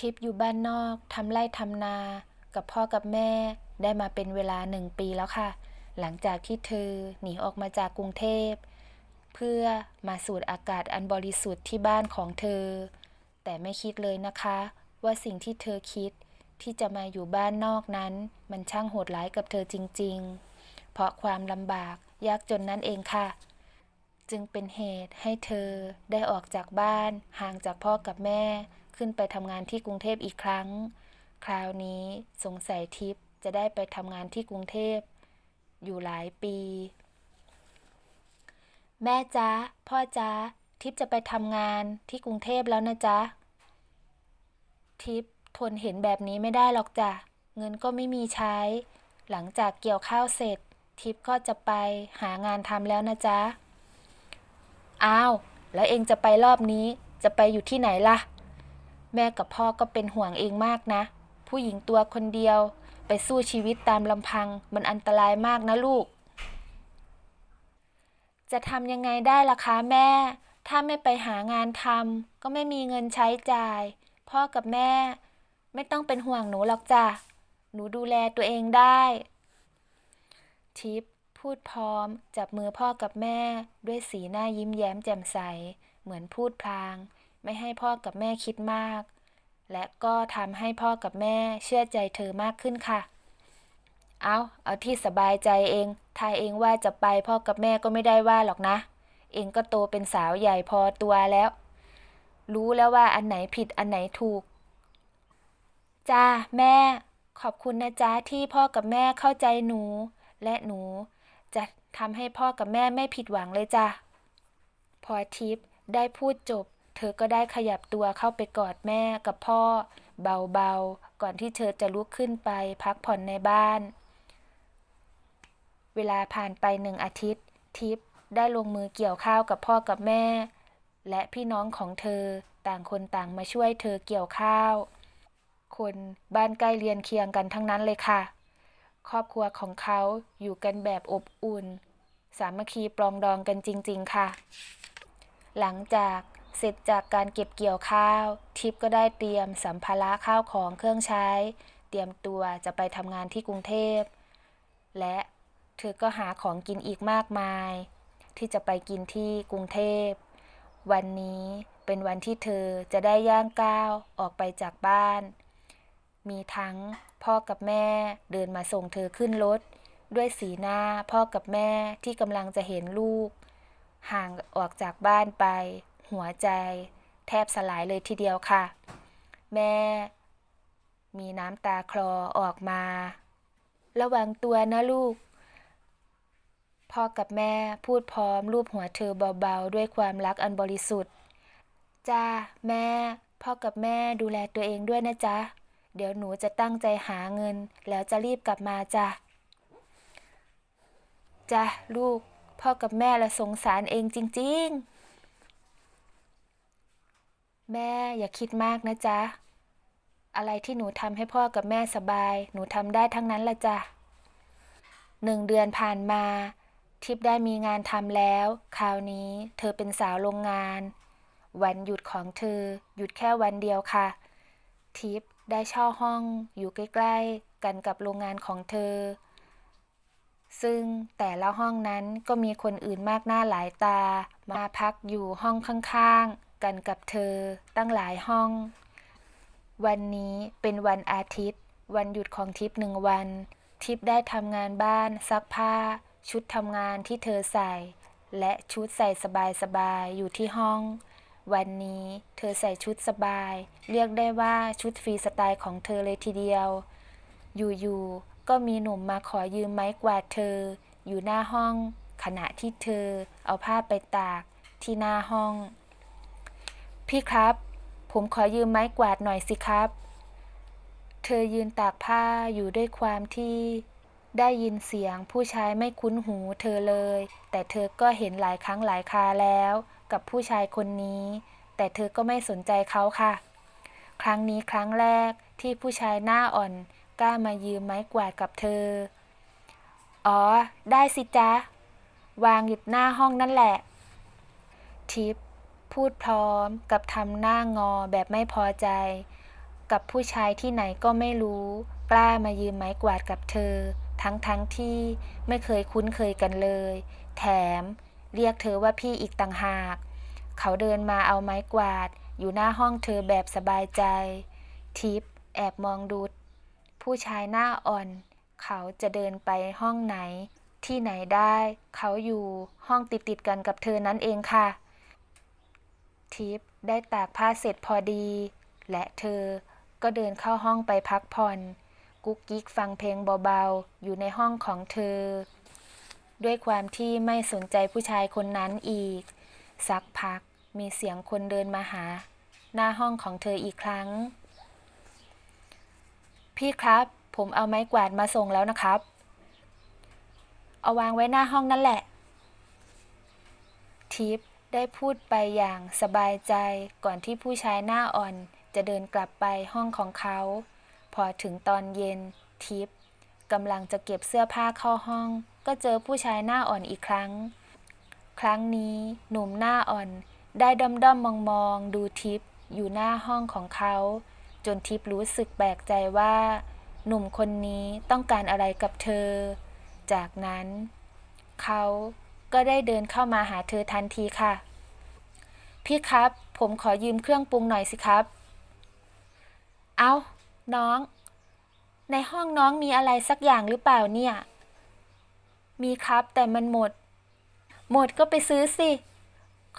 ทิพย์อยู่บ้านนอกทำไร่ทำนา กับพ่อกับแม่ได้มาเป็นเวลาหนึ่งปีแล้วค่ะ หลังจากที่เธอหนีออกมาจากกรุงเทพ เพื่อมาสูดอากาศอันบริสุทธิ์ที่บ้านของเธอ แต่ไม่คิดเลยนะคะ ว่าสิ่งที่เธอคิดที่จะมาอยู่บ้านนอกนั้น มันช่างโหดร้ายกับเธอจริง ๆ เพราะความลำบากยากจนนั่นเองค่ะ จึงเป็นเหตุให้เธอได้ออกจากบ้านห่างจากพ่อกับแม่ ขึ้นไปทำงานที่กรุงเทพอีกครั้ง คราวนี้สงสัยทิพย์จะได้ไปทำงานที่กรุงเทพ อยู่หลายปี แม่จ๊ะพ่อจ๊ะทิพย์จะไปทำงานที่กรุงเทพแล้วนะจ๊ะ ทิพย์ทนเห็นแบบนี้ไม่ได้หรอกจ้ะ เงินก็ไม่มีใช้ หลังจากเกี่ยวข้าวเสร็จ ทิพย์ก็จะไปหางานทำแล้วนะจ๊ะ อ้าว แล้วเองจะไปรอบนี้ จะไปอยู่ที่ไหนล่ะ แม่กับพ่อก็เป็นห่วงเองมากนะ ผู้หญิงตัวคนเดียว ไปสู้ชีวิตตามลำพัง มันอันตรายมากนะลูก จะทำยังไงได้ล่ะคะแม่ ถ้าไม่ไปหางานทำก็ไม่มีเงินใช้จ่าย พ่อกับแม่ ไม่ต้องเป็นห่วงหนูหรอกจ้ะ หนูดูแลตัวเองได้ ทิพพูดพร้อม จับมือพ่อกับแม่ ด้วยสีหน้ายิ้มแย้มแจ่มใส เหมือนพูดพลาง ไม่ให้พ่อกับแม่คิดมาก และก็ทำให้พ่อกับแม่เชื่อใจเธอมากขึ้นค่ะ เอาเอาที่สบายใจเอง ถ้าเองว่าจะไปพ่อกับแม่ก็ไม่ได้ว่าหรอกนะ เองก็โตเป็นสาวใหญ่พอตัวแล้ว รู้แล้วว่าอันไหนผิดอันไหนถูก จ้าแม่ ขอบคุณนะจ๊ะที่พ่อกับแม่เข้าใจหนู และหนู จะทำให้พ่อกับแม่ไม่ผิดหวังเลยจ้ะพอทิพย์ได้พูดจบ เธอก็ได้ขยับตัวเข้าไปกอดแม่กับพ่อ เบาๆ ก่อนที่เธอจะลุกขึ้นไปพักผ่อนในบ้าน เวลาผ่านไปหนึ่งอาทิตย์ ทิพย์ได้ลงมือเกี่ยวข้าวกับพ่อกับแม่ และพี่น้องของเธอต่างคนต่างมาช่วยเธอเกี่ยวข้าว คนบ้านใกล้เรียนเคียงกันทั้งนั้นเลยค่ะ ครอบครัวของเขาอยู่กันแบบอบอุ่น สามัคคีปรองดองกันจริง ๆ ค่ะ หลังจาก เสร็จจากการเก็บเกี่ยวข้าว ทิพย์ก็ได้เตรียมสัมภาระข้าวของเครื่องใช้ เตรียมตัวจะไปทำงานที่กรุงเทพ และเธอก็หาของกินอีกมากมาย ที่จะไปกินที่กรุงเทพ วันนี้เป็นวันที่เธอจะได้ย่างก้าวออกไปจากบ้าน มีทั้งพ่อกับแม่เดินมาส่งเธอขึ้นรถ ด้วยสีหน้าพ่อกับแม่ที่กำลังจะเห็นลูก ห่างออกจากบ้านไป หัวใจแทบสลายเลยทีเดียวค่ะ แม่ มีน้ำตาคลอออกมา ระวังตัวนะลูก พ่อกับแม่พูดพร้อมรูปหัวเธอเบาๆ ด้วยความรักอันบริสุทธิ์ จ้า แม่ พ่อกับแม่ดูแลตัวเองด้วยนะจ๊ะ เดี๋ยวหนูจะตั้งใจหาเงิน แล้วจะรีบกลับมาจ้ะ จ้ะลูก พ่อกับแม่ละสงสารเองจริง ๆ แม่อย่าคิดมากนะจ๊ะ อะไรที่หนูทำให้พ่อกับแม่สบาย หนูทำได้ทั้งนั้นละจ้ะหนึ่งเดือนผ่านมา ทิพย์ได้มีงานทำแล้ว คราวนี้เธอเป็นสาวโรงงาน วันหยุดของเธอ หยุดแค่วันเดียวค่ะ ทิพย์ได้เช่าห้องอยู่ใกล้ๆ กันกับโรงงานของเธอ ซึ่งแต่ละห้องนั้นก็มีคนอื่นมากหน้าหลายตา มาพักอยู่ห้องข้างๆ กันกับเธอตั้งหลายห้อง วันนี้เป็นวันอาทิตย์ วันหยุดของทิพย์หนึ่งวัน ทิพย์ได้ทำงานบ้านซักผ้า ชุดทำงานที่เธอใส่ และชุดใส่สบายๆอยู่ที่ห้อง วันนี้เธอใส่ชุดสบาย เรียกได้ว่าชุดฟรีสไตล์ของเธอเลยทีเดียว อยู่ๆก็มีหนุ่มมาขอยืมไม้กวาดเธอ อยู่หน้าห้อง ขณะที่เธอเอาผ้าไปตากที่หน้าห้อง พี่ครับ ผมขอยืมไม้กวาดหน่อยสิครับ เธอยืนตากผ้าอยู่ด้วยความที่ ได้ยินเสียงผู้ชายไม่คุ้นหูเธอเลย แต่เธอก็เห็นหลายครั้งหลายคาแล้ว กับผู้ชายคนนี้ แต่เธอก็ไม่สนใจเขาค่ะ ครั้งนี้ครั้งแรกที่ผู้ชายหน้าอ่อนกล้ามายืมไม้กวาดกับเธอ อ๋อ ได้สิจ๊ะ วางอยู่หน้าห้องนั่นแหละ ทิป พูดพร้อมกับทำหน้างอแบบไม่พอใจ กับผู้ชายที่ไหนก็ไม่รู้ กล้ามายืมไม้กวาดกับเธอ ทั้งทั้งที่ไม่เคยคุ้นเคยกันเลย แถม เรียกเธอว่าพี่อีกต่างหาก เขาเดินมาเอาไม้กวาด อยู่หน้าห้องเธอแบบสบายใจ ทิปแอบมองดูผู้ชายหน้าอ่อน เขาจะเดินไปห้องไหน ที่ไหนได้ เขาอยู่ห้องติดติดๆกันกับเธอนั่นเองค่ะ ทิปได้ตากผ้าเสร็จพอดี และเธอก็เดินเข้าห้องไปพักผ่อน กุ๊กกิ๊กฟังเพลงเบาๆ อยู่ในห้องของเธอ ด้วยความที่ไม่สนใจผู้ชายคนนั้นอีก สักพักมีเสียงคนเดินมาหา หน้าห้องของเธออีกครั้ง พี่ครับ ผมเอาไม้กวาดมาส่งแล้วนะครับ เอาวางไว้หน้าห้องนั่นแหละ ทิป ได้พูดไปอย่างสบายใจก่อนที่ผู้ชายหน้าอ่อนจะเดินกลับไปห้องของเขา พอถึงตอนเย็นทิปกำลังจะเก็บเสื้อผ้าเข้าห้อง ก็เจอผู้ชายหน้าอ่อนอีกครั้ง ครั้งนี้หนุ่มหน้าอ่อน ได้ด้อมด้อมมองมองๆดูทิปอยู่หน้าห้องของเขา จนทิปรู้สึกแปลกใจว่า หนุ่มคนนี้ต้องการอะไรกับเธอ จากนั้น เขาก็ได้เดินเข้ามาหาเธอทันทีค่ะ พี่ครับ ผมขอยืมเครื่องปรุงหน่อยสิครับ เอาน้อง ในห้องน้องมีอะไรสักอย่างหรือเปล่าเนี่ย มีครับแต่มันหมด หมดก็ไปซื้อสิ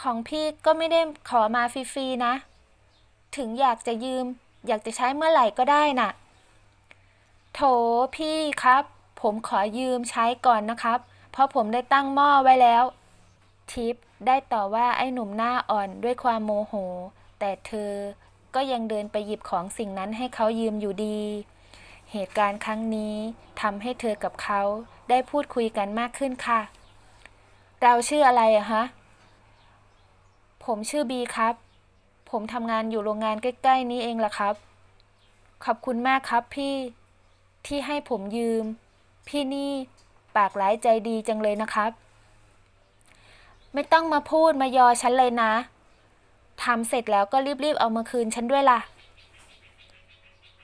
ของพี่ก็ไม่ได้ขอมาฟรีๆนะ ถึงอยากจะยืม อยากจะใช้เมื่อไหร่ก็ได้น่ะ โถพี่ครับ ผมขอยืมใช้ก่อนนะครับ เพราะผมได้ตั้งหม้อไว้แล้ว ทิป ได้ต่อว่าไอ้หนุ่มหน้าอ่อนด้วยความโมโห แต่เธอก็ยังเดินไปหยิบของสิ่งนั้นให้เขายืมอยู่ดี เหตุการณ์ครั้งนี้ทำให้เธอกับเขาได้พูดคุยกันมากขึ้นค่ะ เราชื่ออะไรอะฮะ ผมชื่อบีครับ ผมทำงานอยู่โรงงานใกล้ ๆ นี้เองล่ะครับ ขอบคุณมากครับพี่ที่ให้ผมยืม พี่นี่ปากร้ายใจดีจังเลยนะครับ ไม่ต้องมาพูดมายอฉันเลยนะทำเสร็จแล้วก็รีบๆเอามาคืนฉันด้วยล่ะ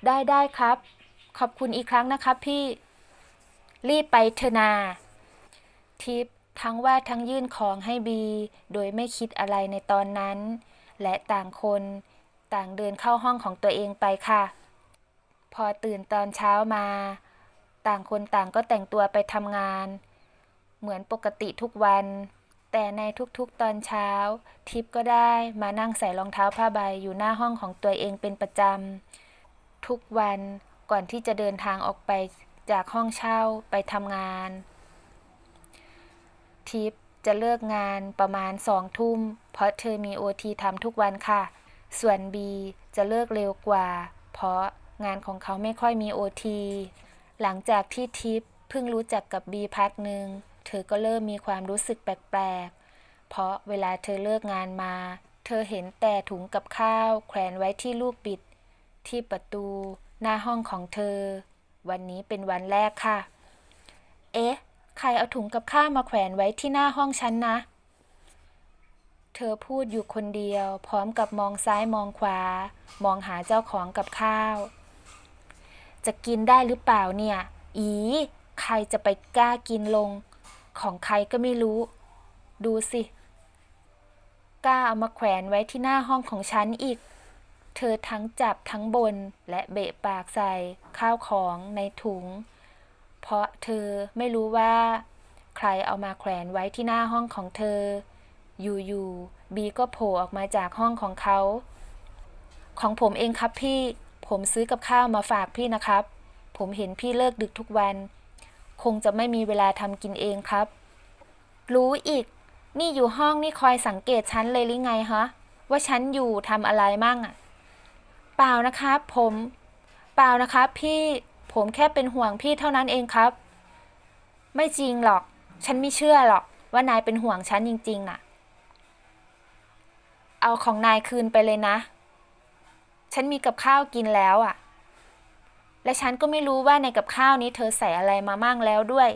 ได้ได้ครับ ขอบคุณอีกครั้งนะครับพี่ รีบไปเถอะนา ทิปทั้งว่าทั้งยื่นของให้บี โดยไม่คิดอะไรในตอนนั้น และต่างคน ต่างเดินเข้าห้องของตัวเองไปค่ะ พอตื่นตอนเช้ามา ต่างคนต่างก็แต่งตัวไปทำงาน เหมือนปกติทุกวัน แต่ในทุกๆตอนเช้า ทิปก็ได้มานั่งใส่รองเท้าผ้าใบอยู่หน้าห้องของตัวเองเป็นประจำ ทุกวันก่อนที่จะเดินทางออกไปจากห้องเช่าไปทำงาน ทิปจะเลิกงานประมาณสองทุ่ม เพราะเธอมีโอทีทำทุกวันค่ะ ส่วนบีจะเลิกเร็วกว่า เพราะงานของเขาไม่ค่อยมีโอทีหลังจากที่ทิปเพิ่งรู้จักกับบีพักหนึ่ง เธอก็เริ่มมีความรู้สึกแปลกๆ เพราะเวลาเธอเลิกงานมา เธอเห็นแต่ถุงกับข้าวแขวนไว้ที่ลูกบิด ที่ประตู หน้าห้องของเธอ วันนี้เป็นวันแรกค่ะ เอ๊ะ ใครเอาถุงกับข้าวมาแขวนไว้ที่หน้าห้องฉันนะ เธอพูดอยู่คนเดียว พร้อมกับมองซ้ายมองขวา มองหาเจ้าของกับข้าว จะกินได้หรือเปล่าเนี่ย อี ใครจะไปกล้ากินลง ของใครก็ไม่รู้ ดูสิกล้าเอามาแขวนไว้ที่หน้าห้องของฉันอีก เธอทั้งจับทั้งบนและเบะปากใส่ข้าวของในถุง เพราะเธอไม่รู้ว่า ใครเอามาแขวนไว้ที่หน้าห้องของเธอ อยู่ๆบีก็โผล่ออกมาจากห้องของเขา ของผมเองครับพี่ ผมซื้อกับข้าวมาฝากพี่นะครับ ผมเห็นพี่เลิกดึกทุกวัน คงจะไม่มีเวลาทำกินเองครับ รู้อีก นี่อยู่ห้องนี่คอยสังเกตฉันเลยหรือไงฮะ ว่าฉันอยู่ทำอะไรมั่งอะเปล่านะครับผม เปล่านะครับพี่ ผมแค่เป็นห่วงพี่เท่านั้นเองครับ ไม่จริงหรอก ฉันไม่เชื่อหรอก ว่านายเป็นห่วงฉันจริงๆน่ะ เอาของนายคืนไปเลยนะ ฉันมีกับข้าวกินแล้วอะ และฉันก็ไม่รู้ว่าในกับข้าวนี้เธอใส่อะไรมามั่งแล้วด้วย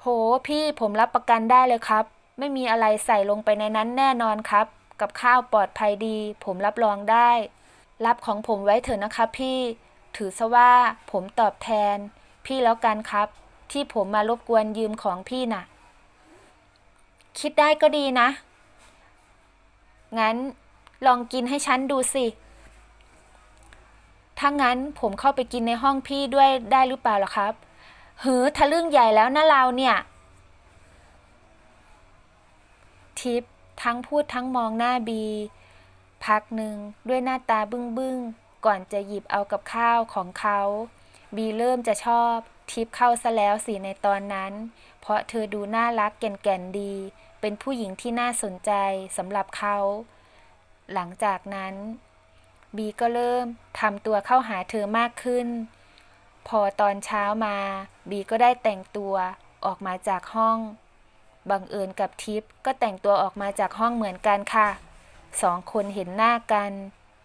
โห พี่ผมรับประกันได้เลยครับ ไม่มีอะไรใส่ลงไปในนั้นแน่นอนครับ กับข้าวปลอดภัยดี ผมรับรองได้ รับของผมไว้เถอะนะครับพี่ ถือซะว่าผมตอบแทน พี่แล้วกันครับ ที่ผมมารบกวนยืมของพี่น่ะ คิดได้ก็ดีนะ งั้นลองกินให้ฉันดูสิ ถ้างั้นผมเข้าไปกินในห้องพี่ด้วยได้หรือเปล่าล่ะครับ หือทะลึ่งใหญ่แล้วนะเราเนี่ย ทิปทั้งพูดทั้งมองหน้าบี พักหนึ่งด้วยหน้าตาบึ้งบึ้งๆก่อนจะหยิบเอากับข้าวของเขา บีเริ่มจะชอบทิปเข้าซะแล้วสิในตอนนั้น เพราะเธอดูน่ารักแก่นๆดี เป็นผู้หญิงที่น่าสนใจสำหรับเขา หลังจากนั้น บีก็เริ่มทำตัวเข้าหาเธอมากขึ้น พอตอนเช้ามา บีก็ได้แต่งตัวออกมาจากห้อง บังเอิญกับทิปก็แต่งตัวออกมาจากห้องเหมือนกันค่ะ สองคนเห็นหน้ากัน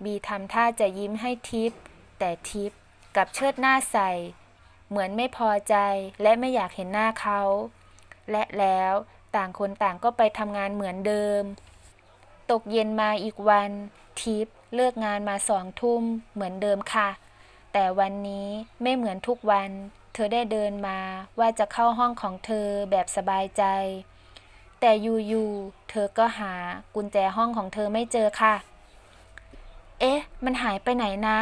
บีทำท่าจะยิ้มให้ทิปแต่ทิปกับเชิดหน้าใส่ เหมือนไม่พอใจและไม่อยากเห็นหน้าเขา และแล้วต่างคนต่างก็ไปทำงานเหมือนเดิม ตกเย็นมาอีกวัน ทิปเลิกงานมาสองทุ่มเหมือนเดิมค่ะ แต่วันนี้ไม่เหมือนทุกวัน เธอได้เดินมาว่าจะเข้าห้องของเธอแบบสบายใจ แต่อยู่ๆเธอก็หากุญแจห้องของเธอไม่เจอค่ะ เอ๊ะ มันหายไปไหนนะ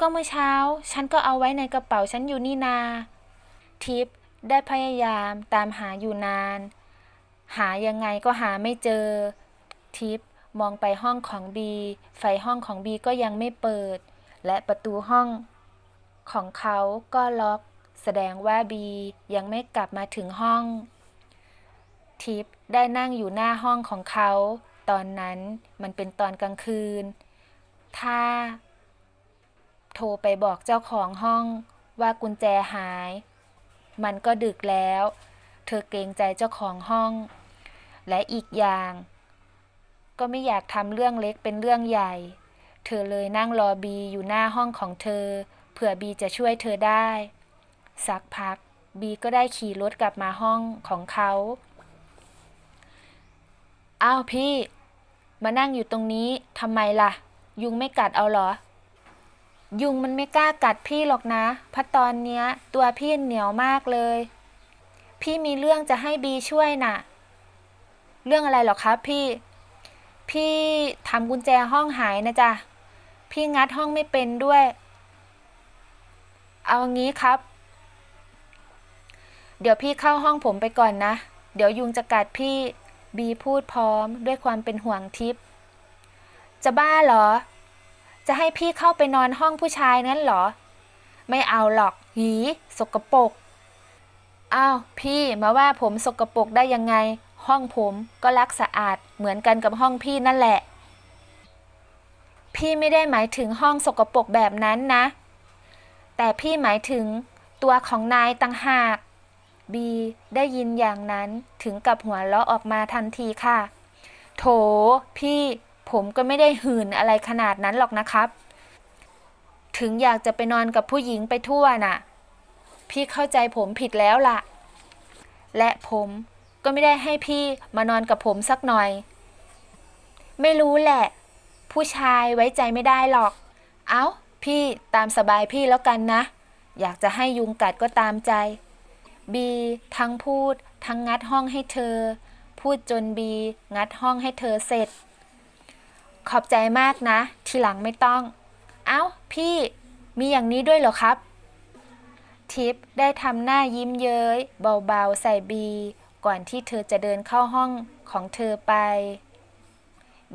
ก็เมื่อเช้า ฉันก็เอาไว้ในกระเป๋าฉันอยู่นี่นา ทิปได้พยายามตามหาอยู่นาน หายังไงก็หาไม่เจอ ทิปมองไปห้องของบีไฟห้องของบีก็ยังไม่เปิด และประตูห้องของเขาก็ล็อก แสดงว่าบียังไม่กลับมาถึงห้อง ทิปได้นั่งอยู่หน้าห้องของเขา ตอนนั้นมันเป็นตอนกลางคืน ถ้า โทรไปบอกเจ้าของห้องว่ากุญแจหาย มันก็ดึกแล้ว เธอเกรงใจเจ้าของห้อง และอีกอย่าง ก็ไม่อยากทำเรื่องเล็กเป็นเรื่องใหญ่ เธอเลยนั่งรอบีอยู่หน้าห้องของเธอ เผื่อบีจะช่วยเธอได้ สักพัก บีก็ได้ขี่รถกลับมาห้องของเขา อ้าวพี่ มานั่งอยู่ตรงนี้ทำไมล่ะ ยุงไม่กัดเอาเหรอ ยุงมันไม่กล้ากัดพี่หรอกนะเพราะตอนเนี้ย ตัวพี่เหนียวมากเลย พี่มีเรื่องจะให้บีช่วยน่ะ เรื่องอะไรหรอครับพี่ พี่ทำกุญแจห้องหายนะจ๊ะ พี่งัดห้องไม่เป็นด้วย เอางี้ครับ เดี๋ยวพี่เข้าห้องผมไปก่อนนะ เดี๋ยวยุงจะกัดพี่ บีพูดพร้อมด้วยความเป็นห่วงทิพย์ จะบ้าเหรอ จะให้พี่เข้าไปนอนห้องผู้ชายนั้นเหรอ ไม่เอาหรอก หี สกปรก อ้าว พี่มาว่าผมสกปรกได้ยังไง ห้องผมก็รักสะอาดเหมือนกันกับห้องพี่นั่นแหละ พี่ไม่ได้หมายถึงห้องสกปรกแบบนั้นนะ แต่พี่หมายถึงตัวของนายต่างหากบีได้ยินอย่างนั้นถึงกับหัวเราะออกมาทันทีค่ะ โถ พี่ผมก็ไม่ได้หื่นอะไรขนาดนั้นหรอกนะครับ ถึงอยากจะไปนอนกับผู้หญิงไปทั่วน่ะ พี่เข้าใจผมผิดแล้วล่ะ และผม ก็ไม่ได้ให้พี่มานอนกับผมสักหน่อย ไม่รู้แหละ ผู้ชายไว้ใจไม่ได้หรอก เอ้า พี่ตามสบายพี่แล้วกันนะ อยากจะให้ยุงกัดก็ตามใจ บีทั้งพูด ทั้งงัดห้องให้เธอ พูดจนบีงัดห้องให้เธอเสร็จ ขอบใจมากนะ ทีหลังไม่ต้อง เอ้า พี่มีอย่างนี้ด้วยเหรอครับ ทิปได้ทำหน้ายิ้มเย้ยเบาๆใส่บี ก่อนที่เธอจะเดินเข้าห้องของเธอไป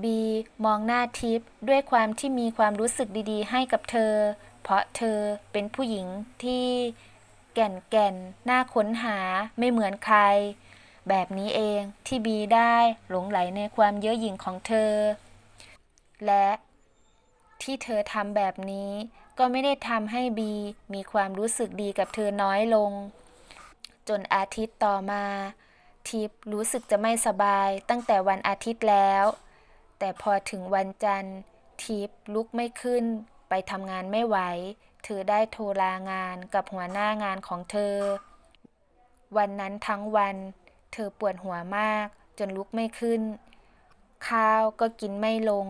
บีมองหน้าทิปด้วยความที่มีความรู้สึกดีๆ ให้กับเธอ เพราะเธอเป็นผู้หญิงที่แก่นแก่นน่าค้นหาไม่เหมือนใคร แบบนี้เองที่บีได้หลงไหลในความเย้อหยิ่งของเธอ และที่เธอทำแบบนี้ก็ไม่ได้ทำให้บีมีความรู้สึกดีกับเธอน้อยลง จนอาทิตย์ต่อมา ทิพย์รู้สึกจะไม่สบายตั้งแต่วันอาทิตย์แล้ว แต่พอถึงวันจันทร์ ทิพย์ลุกไม่ขึ้น ไปทำงานไม่ไหว เธอได้โทรลางานกับหัวหน้างานของเธอ วันนั้นทั้งวัน เธอปวดหัวมากจนลุกไม่ขึ้น ข้าวก็กินไม่ลง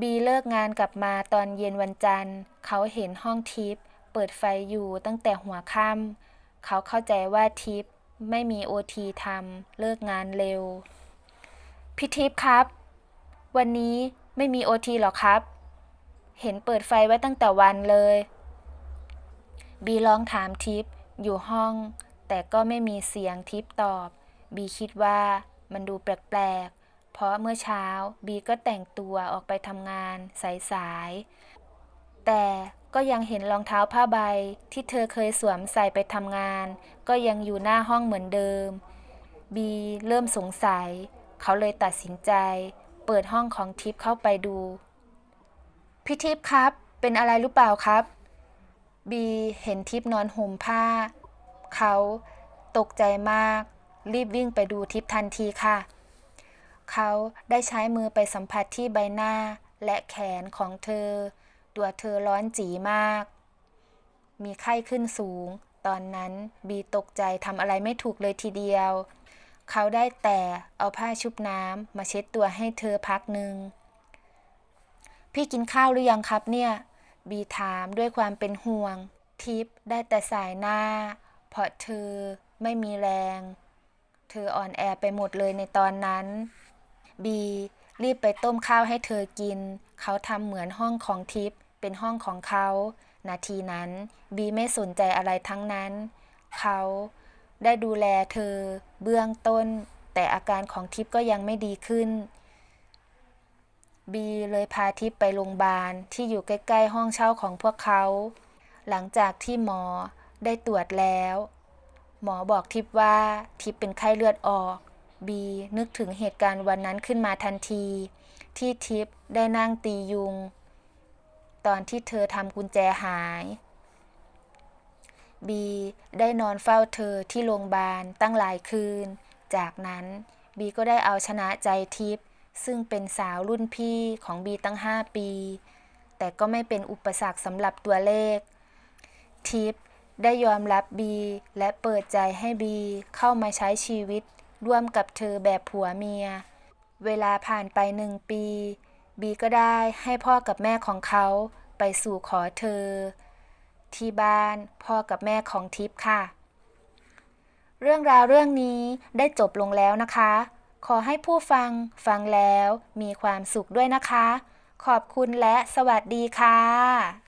บีเลิกงานกลับมาตอนเย็นวันจันทร์ เขาเห็นห้องทิพย์เปิดไฟอยู่ตั้งแต่หัวค่ำเขาเข้าใจว่าทิพย์ ไม่มีโอทีทำเลิกงานเร็ว พี่ทิพย์ครับ วันนี้ไม่มีโอทีหรอครับ เห็นเปิดไฟไว้ตั้งแต่วันเลย บีลองถามทิพย์อยู่ห้อง แต่ก็ไม่มีเสียงทิพย์ตอบ บีคิดว่ามันดูแปลกๆ เพราะเมื่อเช้าบีก็แต่งตัวออกไปทำงานสายๆ แต่ ก็ยังเห็นรองเท้าผ้าใบที่เธอเคยสวมใส่ไปทำงาน ก็ยังอยู่หน้าห้องเหมือนเดิม บีเริ่มสงสัย เขาเลยตัดสินใจ เปิดห้องของทิพย์เข้าไปดู พี่ทิพย์ครับ เป็นอะไรหรือเปล่าครับ บีเห็นทิพย์นอนห่มผ้า เขาตกใจมาก รีบวิ่งไปดูทิพย์ทันทีค่ะ เขาได้ใช้มือไปสัมผัสที่ใบหน้าและแขนของเธอ ตัวเธอร้อนจีมาก มีไข้ขึ้นสูง ตอนนั้นบีตกใจทำอะไรไม่ถูกเลยทีเดียว เขาได้แต่เอาผ้าชุบน้ำมาเช็ดตัวให้เธอพักหนึ่ง พี่กินข้าวหรือยังครับเนี่ย บีถามด้วยความเป็นห่วง ทิพย์ได้แต่สายหน้า เพราะเธอไม่มีแรง เธออ่อนแอไปหมดเลยในตอนนั้น บีรีบไปต้มข้าวให้เธอกิน เขาทำเหมือนห้องของทิพย์ เป็นห้องของเขา นาทีนั้นบีไม่สนใจอะไรทั้งนั้น เขาได้ดูแลเธอ เบื้องต้น แต่อาการของทิพย์ก็ยังไม่ดีขึ้น บีเลยพาทิพย์ไปโรงพยาบาลที่อยู่ใกล้ ๆ ห้องเช่าของพวกเขา หลังจากที่หมอได้ตรวจแล้ว หมอบอกทิพย์ว่าทิพย์เป็นไข้เลือดออก บีนึกถึงเหตุการณ์วันนั้นขึ้นมาทันที ที่ทิพย์ได้นั่งตียุง ตอนที่เธอทำกุญแจหายบีได้นอนเฝ้าเธอที่โรงพยาบาลตั้งหลายคืน จากนั้นบีก็ได้เอาชนะใจทิพย์ซึ่งเป็นสาวรุ่นพี่ของบีตั้ง 5 ปี แต่ก็ไม่เป็นอุปสรรคสำหรับตัวเลข ทิพย์ได้ยอมรับบีและเปิดใจให้บีเข้ามาใช้ชีวิตร่วมกับเธอแบบผัวเมีย เวลาผ่านไปหนึ่งปี บีก็ได้ให้พ่อกับแม่ของเขา ไปสู่ขอเธอ ที่บ้านพ่อกับแม่ของทิพย์ค่ะ เรื่องราวเรื่องนี้ได้จบลงแล้วนะคะ ขอให้ผู้ฟังฟังแล้วมีความสุขด้วยนะคะ ขอบคุณและสวัสดีค่ะ